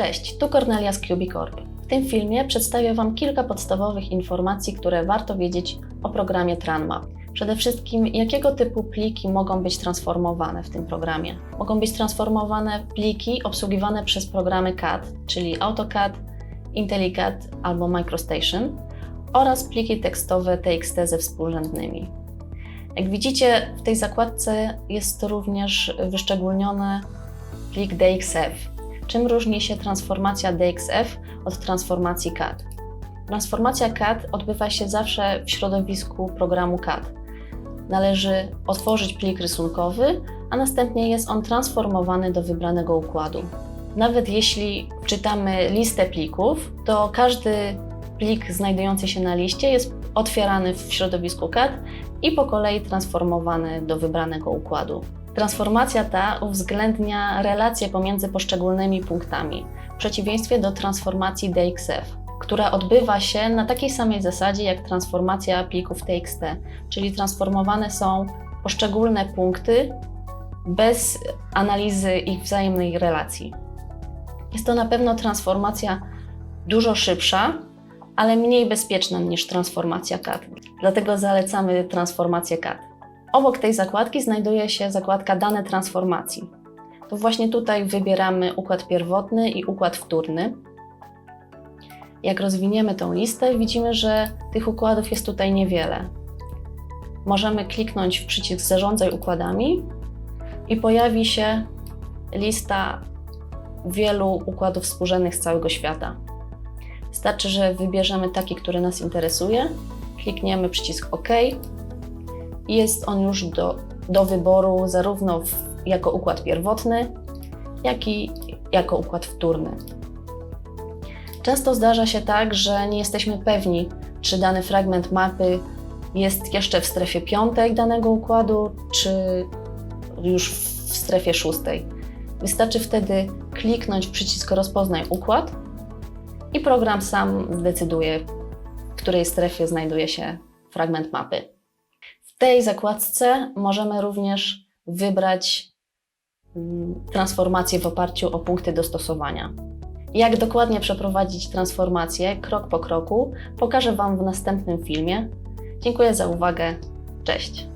Cześć, tu Cornelia z Cubicorp. W tym filmie przedstawię Wam kilka podstawowych informacji, które warto wiedzieć o programie TranMap. Przede wszystkim, jakiego typu pliki mogą być transformowane w tym programie. Mogą być transformowane pliki obsługiwane przez programy CAD, czyli AutoCAD, IntelliCAD albo MicroStation oraz pliki tekstowe TXT ze współrzędnymi. Jak widzicie, w tej zakładce jest również wyszczególniony plik DXF. Czym różni się transformacja DXF od transformacji CAD? Transformacja CAD odbywa się zawsze w środowisku programu CAD. Należy otworzyć plik rysunkowy, a następnie jest on transformowany do wybranego układu. Nawet jeśli czytamy listę plików, to każdy plik znajdujący się na liście jest otwierany w środowisku CAD i po kolei transformowany do wybranego układu. Transformacja ta uwzględnia relacje pomiędzy poszczególnymi punktami, w przeciwieństwie do transformacji DXF, która odbywa się na takiej samej zasadzie jak transformacja plików TXT, czyli transformowane są poszczególne punkty bez analizy ich wzajemnej relacji. Jest to na pewno transformacja dużo szybsza, ale mniej bezpieczna niż transformacja CAD. Dlatego zalecamy transformację CAD. Obok tej zakładki znajduje się zakładka Dane transformacji. To właśnie tutaj wybieramy układ pierwotny i układ wtórny. Jak rozwiniemy tą listę, widzimy, że tych układów jest tutaj niewiele. Możemy kliknąć w przycisk Zarządzaj układami i pojawi się lista wielu układów współrzędnych z całego świata. Wystarczy, że wybierzemy taki, który nas interesuje, klikniemy przycisk OK jest on już do, do wyboru zarówno w, jako układ pierwotny, jak i jako układ wtórny. Często zdarza się tak, że nie jesteśmy pewni, czy dany fragment mapy jest jeszcze w strefie piątej danego układu, czy już w strefie szóstej. Wystarczy wtedy kliknąć przycisk Rozpoznaj układ i program sam zdecyduje, w której strefie znajduje się fragment mapy. Tej zakładce możemy również wybrać mm, transformację w oparciu o punkty dostosowania. Jak dokładnie przeprowadzić transformację krok po kroku, pokażę Wam w następnym filmie. Dziękuję za uwagę. Cześć!